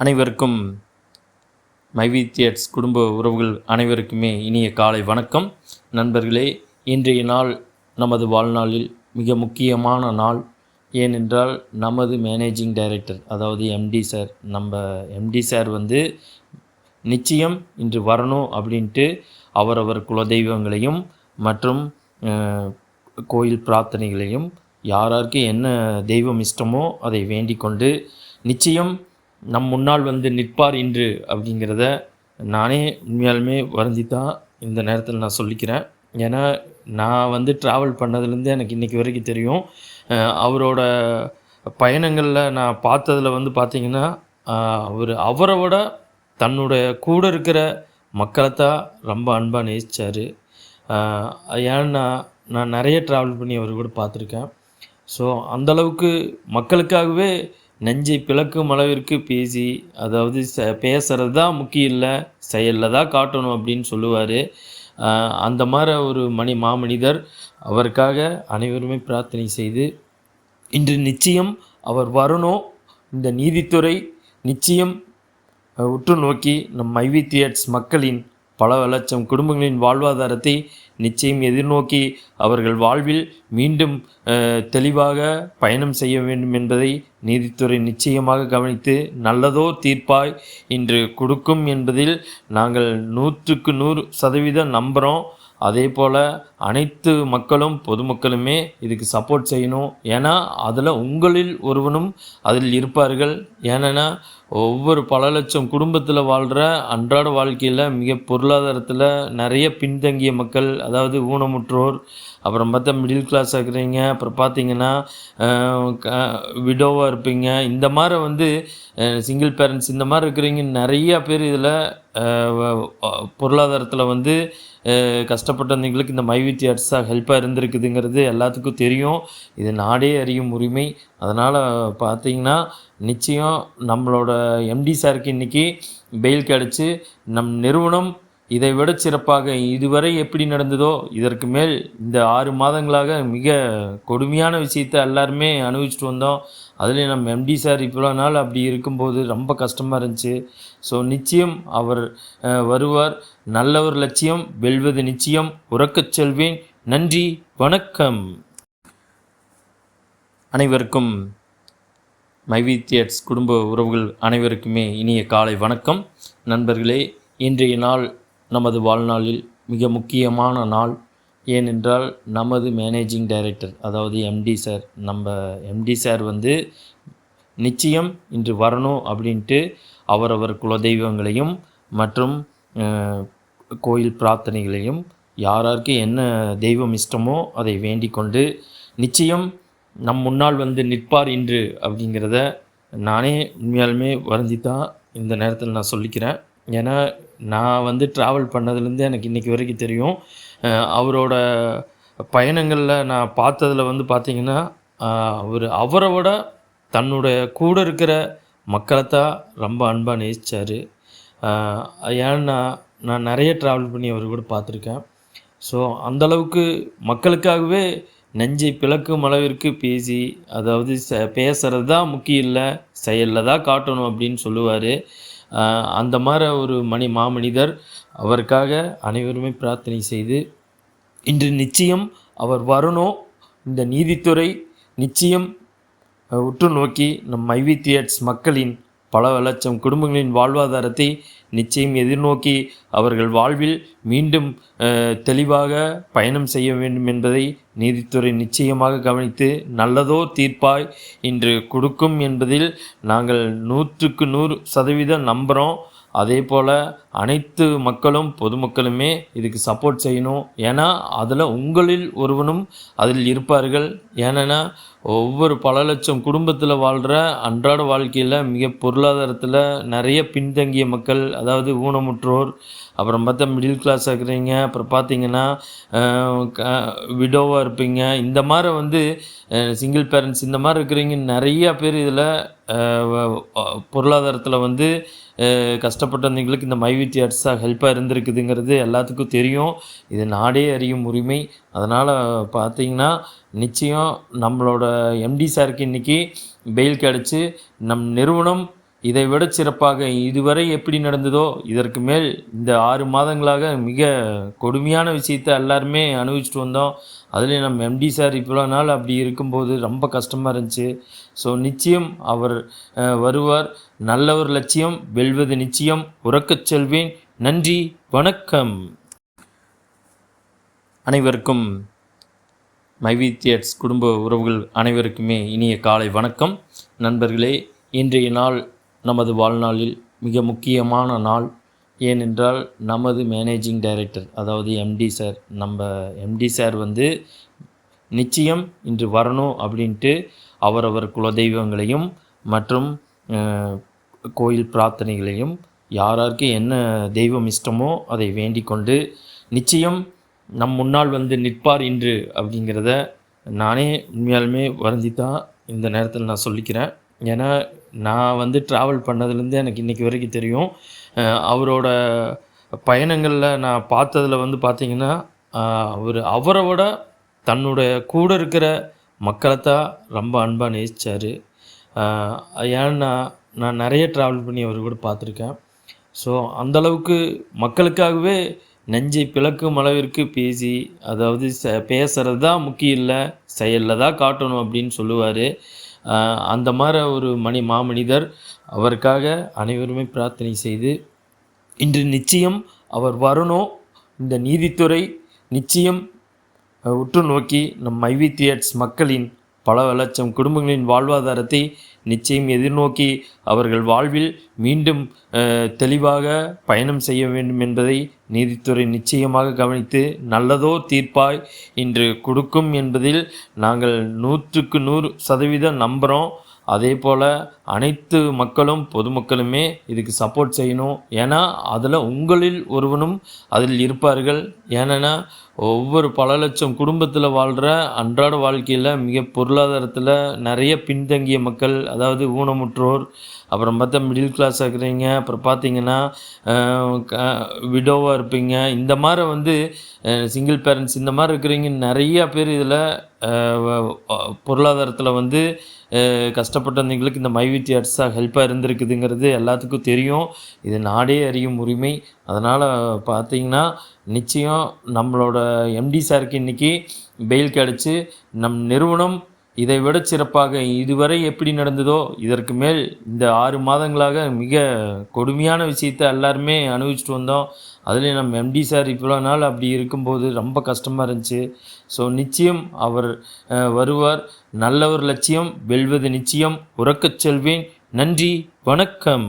அனைவருக்கும் மைவி தியேட்ஸ் குடும்ப உறவுகள் அனைவருக்குமே இனிய காலை வணக்கம். நண்பர்களே இன்றைய நாள் நமது வாழ்நாளில் மிக முக்கியமான நாள். ஏனென்றால் நமது மேனேஜிங் டைரக்டர் அதாவது எம்டி சார் நம்ம எம்டி சார் வந்து நிச்சயம் இன்று வரணும் அப்படின்ட்டு அவரவர் குலதெய்வங்களையும் மற்றும் கோயில் பிரார்த்தனைகளையும் யாராருக்கு என்ன தெய்வம் இஷ்டமோ அதை வேண்டிக் கொண்டு நிச்சயம் நம் முன்னால் வந்து நிற்பார் இன்று அப்படிங்கிறத நானே உண்மையாலுமே வருந்தி தான் இந்த நேரத்தில் நான் சொல்லிக்கிறேன். ஏன்னா நான் வந்து ட்ராவல் பண்ணதுலேருந்து எனக்கு இன்றைக்கி வரைக்கும் தெரியும். அவரோட பயணங்களில் நான் பார்த்ததில் வந்து பார்த்திங்கன்னா அவர் அவரை விட தன்னுடைய கூட இருக்கிற மக்களை தான் ரொம்ப அன்பாக நேசித்தார் ஏன்னா நான் நிறைய ட்ராவல் பண்ணி அவர் கூட பார்த்துருக்கேன். ஸோ அந்தளவுக்கு மக்களுக்காகவே நெஞ்சை பிளக்கும் அளவிற்கு பேசி அதாவது ச பேசுகிறது தான் முக்கியம் இல்லை செயலில் தான் காட்டணும் அப்படின்னு சொல்லுவார். அந்த மாதிரி ஒரு மணி மாமனிதர் அவருக்காக அனைவருமே பிரார்த்தனை செய்து இன்று நிச்சயம் அவர் வரணும். இந்த நீதித்துறை நிச்சயம் உற்று நோக்கி நம் ஐவி தியேட்ஸ் மக்களின் பல லட்சம் குடும்பங்களின் வாழ்வாதாரத்தை நிச்சயம் எதிர்நோக்கி அவர்கள் வாழ்வில் மீண்டும் தெளிவாக பயணம் செய்ய வேண்டும் என்பதை நீதித்துறை நிச்சயமாக கவனித்து நல்லதோ தீர்ப்பாய் இன்று கொடுக்கும் என்பதில் நாங்கள் நூற்றுக்கு நூறு சதவீதம் நம்புகிறோம் அதே போல் அனைத்து மக்களும் பொதுமக்களுமே இதுக்கு சப்போர்ட் செய்யணும். ஏன்னா அதில் உங்களில் ஒருவனும் அதில் இருப்பார்கள். ஏன்னா ஒவ்வொரு பல லட்சம் குடும்பத்தில் வாழ்கிற அன்றாட வாழ்க்கையில் மிக பொருளாதாரத்தில் நிறைய பின்தங்கிய மக்கள் அதாவது ஊனமுற்றோர் அப்புறம் பார்த்தா மிடில் கிளாஸ் இருக்கிறீங்க அப்புறம் பார்த்தீங்கன்னா விடோவாக இருப்பீங்க. இந்த மாதிரி வந்து சிங்கிள் பேரண்ட்ஸ் இந்த மாதிரி இருக்கிறீங்க. நிறைய பேர் இதில் பொருளாதாரத்தில் வந்து கஷ்டப்பட்டவங்களுக்கு இந்த மைவித்தி ஆர்ட்ஸாக ஹெல்ப்பாக இருந்திருக்குதுங்கிறது எல்லாத்துக்கும் தெரியும். இது நாடே அறியும் உரிமை. அதனால் பார்த்தீங்கன்னா நிச்சயம் நம்மளோட எம்டி சாருக்கு இன்றைக்கி பெயில் கிடச்சி நம் நிறுவனம் இதை விட சிறப்பாக இதுவரை எப்படி நடந்ததோ இதற்கு மேல் இந்த ஆறு மாதங்களாக மிக கொடுமையான விஷயத்தை எல்லாருமே அனுபவிச்சுட்டு வந்தோம். அதுலேயும் நம்ம எம்டி சார் இவ்வளோ நாள் அப்படி இருக்கும்போது ரொம்ப கஷ்டமாக இருந்துச்சு. ஸோ நிச்சயம் அவர் வருவார். நல்ல ஒரு லட்சியம் வெல்வது நிச்சயம். உறக்கச் செல்வேன். நன்றி வணக்கம். அனைவருக்கும் மைவி தியேட்ஸ் குடும்ப உறவுகள் அனைவருக்குமே இனிய காலை வணக்கம். நண்பர்களே இன்றைய நாள் நமது வாழ்நாளில் மிக முக்கியமான நாள் ஏனென்றால் நமது மேனேஜிங் டைரக்டர் அதாவது எம்டி சார் நம்ம எம்டி சார் வந்து நிச்சயம் இன்று வரணும் அப்படின்ட்டு அவரவர் குலதெய்வங்களையும் மற்றும் கோயில் பிரார்த்தனைகளையும் யாராருக்கு என்ன தெய்வம் இஷ்டமோ அதை வேண்டிக் கொண்டு நிச்சயம் நம் முன்னால் வந்து நிற்பார் இன்று அப்படிங்கிறத நானே உண்மையாலுமே வருந்தி தான் இந்த நேரத்தில் நான் சொல்லிக்கிறேன். ஏன்னா நான் வந்து ட்ராவல் பண்ணதுலேருந்து எனக்கு இன்றைக்கி வரைக்கும் தெரியும். அவரோட பயணங்களில் நான் பார்த்ததில் வந்து பார்த்திங்கன்னா அவர் அவரை விட தன்னுடைய கூட இருக்கிற மக்களை தான் ரொம்ப அன்பாக நேசித்தார் ஏன்னா நான் நிறைய ட்ராவல் பண்ணி அவர் கூட பார்த்துருக்கேன். ஸோ அந்தளவுக்கு மக்களுக்காகவே நெஞ்சை பிளக்கும் அளவிற்கு பேசி அதாவது ச பேசுகிறது தான் முக்கியம் இல்லை செயலில் தான் காட்டணும் அப்படின்னு சொல்லுவார். அந்த மாதிரி ஒரு மணி மாமனிதர் அவருக்காக அனைவருமே பிரார்த்தனை செய்து இன்று நிச்சயம் அவர் வரணும். இந்த நீதித்துறை நிச்சயம் உற்று நோக்கி நம் ஐவி தியேட்ஸ் மக்களின் பல லட்சம் குடும்பங்களின் வாழ்வாதாரத்தை நிச்சயம் எதிர்நோக்கி அவர்கள் வாழ்வில் மீண்டும் தெளிவாக பயணம் செய்ய வேண்டும் என்பதை நீதித்துறை நிச்சயமாக கவனித்து நல்லதோ தீர்ப்பாய் இன்று கொடுக்கும் என்பதில் நாங்கள் நூற்றுக்கு நூறு சதவீதம் நம்புகிறோம் அதே போல் அனைத்து மக்களும் பொதுமக்களுமே இதுக்கு சப்போர்ட் செய்யணும். ஏன்னா அதில் உங்களில் ஒருவனும் அதில் இருப்பார்கள். ஏன்னா ஒவ்வொரு பல லட்சம் குடும்பத்தில் வாழ்கிற அன்றாட வாழ்க்கையில் மிக பொருளாதாரத்தில் நிறைய பின்தங்கிய மக்கள் அதாவது ஊனமுற்றோர் அப்புறம் பார்த்தா மிடில் கிளாஸ் இருக்கிறீங்க அப்புறம் பார்த்தீங்கன்னா விடோவாக இருப்பீங்க. இந்த மாதிரி வந்து சிங்கிள் பேரண்ட்ஸ் இந்த மாதிரி இருக்கிறீங்க. நிறையா பேர் இதில் பொருளாதாரத்தில் வந்து கஷ்டப்பட்டவங்களுக்கு இந்த மைவிட்டி அட்ஸாக ஹெல்ப்பாக இருந்திருக்குதுங்கிறது எல்லாத்துக்கும் தெரியும். இது நாடே அறியும் உரிமை. அதனால் பார்த்தீங்கன்னா நிச்சயம் நம்மளோட எம்டி சாருக்கு இன்றைக்கி பெயில் கிடச்சி நம் நிறுவனம் இதை விட சிறப்பாக இதுவரை எப்படி நடந்ததோ இதற்கு மேல் இந்த ஆறு மாதங்களாக மிக கொடுமையான விஷயத்தை எல்லாருமே அனுபவிச்சுட்டு வந்தோம். அதுலேயும் நம்ம எம்டி சார் இவ்வளோ நாள் அப்படி இருக்கும்போது ரொம்ப கஷ்டமாக இருந்துச்சு. ஸோ நிச்சயம் அவர் வருவார். நல்ல ஒரு லட்சியம் வெல்வது நிச்சயம். உறக்கச் செல்வேன். நன்றி வணக்கம். அனைவருக்கும் மைவி தியேட்ஸ் குடும்ப உறவுகள் அனைவருக்குமே இனிய காலை வணக்கம். நண்பர்களே இன்றைய நாள் நமது வாழ்நாளில் மிக முக்கியமான நாள். ஏனென்றால் நமது மேனேஜிங் டைரக்டர் அதாவது எம்டி சார் நம்ம எம்டி சார் வந்து நிச்சயம் இன்று வரணும் அப்படின்ட்டு அவரவர் குலதெய்வங்களையும் மற்றும் கோயில் பிரார்த்தனைகளையும் யாராருக்கு என்ன தெய்வம் இஷ்டமோ அதை வேண்டிக் கொண்டு நிச்சயம் நம் முன்னால் வந்து நிற்பார் இன்று அப்படிங்கிறத நானே உண்மையாலுமே வருந்தி தான் இந்த நேரத்தில் நான் சொல்லிக்கிறேன். ஏன்னா நான் வந்து ட்ராவல் பண்ணதுலேருந்து எனக்கு இன்றைக்கி வரைக்கும் தெரியும். அவரோட பயணங்களில் நான் பார்த்ததில் வந்து பார்த்திங்கன்னா அவர் அவரை விட தன்னுடைய கூட இருக்கிற மக்களை தான் ரொம்ப அன்பாக நேசித்தார் ஏன்னா நான் நிறைய ட்ராவல் பண்ணி அவர் கூட பார்த்துருக்கேன். ஸோ அந்தளவுக்கு மக்களுக்காகவே நெஞ்சை பிளக்கும் அளவிற்கு பேசி அதாவது ச பேசுகிறது தான் முக்கியம் இல்லை செயலில் தான் காட்டணும் அப்படின்னு சொல்லுவார். அந்த மாதிரி ஒரு மணி மாமனிதர் அவருக்காக அனைவருமே பிரார்த்தனை செய்து இன்று நிச்சயம் அவர் வரணும் இந்த நீதித்துறை நிச்சயம் உற்று நோக்கி நம் ஐவி தியேட்ஸ் மக்களின் பல லட்சம் குடும்பங்களின் வாழ்வாதாரத்தை நிச்சயம் எதிர்நோக்கி அவர்கள் வாழ்வில் மீண்டும் தெளிவாக பயணம் செய்ய வேண்டும் என்பதை நீதித்துறை நிச்சயமாக கவனித்து நல்லதோ தீர்ப்பாய் இன்று கொடுக்கும் என்பதில் நாங்கள் நூற்றுக்கு நூறு சதவீதம் நம்புகிறோம் அதே போல் அனைத்து மக்களும் பொதுமக்களுமே இதுக்கு சப்போர்ட் செய்யணும். ஏன்னா அதில் உங்களில் ஒருவனும் அதில் இருப்பார்கள். ஏன்னா ஒவ்வொரு பல லட்சம் குடும்பத்தில் வாழ்கிற அன்றாட வாழ்க்கையில் மிக பொருளாதாரத்தில் நிறைய பின்தங்கிய மக்கள் அதாவது ஊனமுற்றோர் அப்புறம் பார்த்தா மிடில் கிளாஸ் இருக்கிறீங்க அப்புறம் பார்த்தீங்கன்னா விடோவாக இருப்பீங்க. இந்த மாதிரி வந்து சிங்கிள் பேரண்ட்ஸ் இந்த மாதிரி இருக்கிறீங்க. நிறையா பேர் இதில் பொருளாதாரத்தில் வந்து கஷ்டப்பட்டவங்களுக்கு இந்த மைவித்தி அட்ஸாக ஹெல்ப்பாக இருந்திருக்குதுங்கிறது எல்லாத்துக்கும் தெரியும். இது நாடே அறியும் உரிமை. அதனால் பார்த்தீங்கன்னா நிச்சயம் நம்மளோட எம்டி சாருக்கு இன்றைக்கி பெயில் கிடச்சி நம் நிறுவனம் இதை விட சிறப்பாக இதுவரை எப்படி நடந்ததோ இதற்கு மேல் இந்த ஆறு மாதங்களாக மிக கொடுமையான விஷயத்தை எல்லாருமே அனுபவிச்சுட்டு வந்தோம். அதுலேயும் நம்ம எம்டி சார் இவ்வளோ நாள் அப்படி இருக்கும்போது ரொம்ப கஷ்டமாக இருந்துச்சு. ஸோ நிச்சயம் அவர் வருவார். நல்ல ஒரு லட்சியம் வெல்வது நிச்சயம். உறக்கச் செல்வேன். நன்றி வணக்கம்.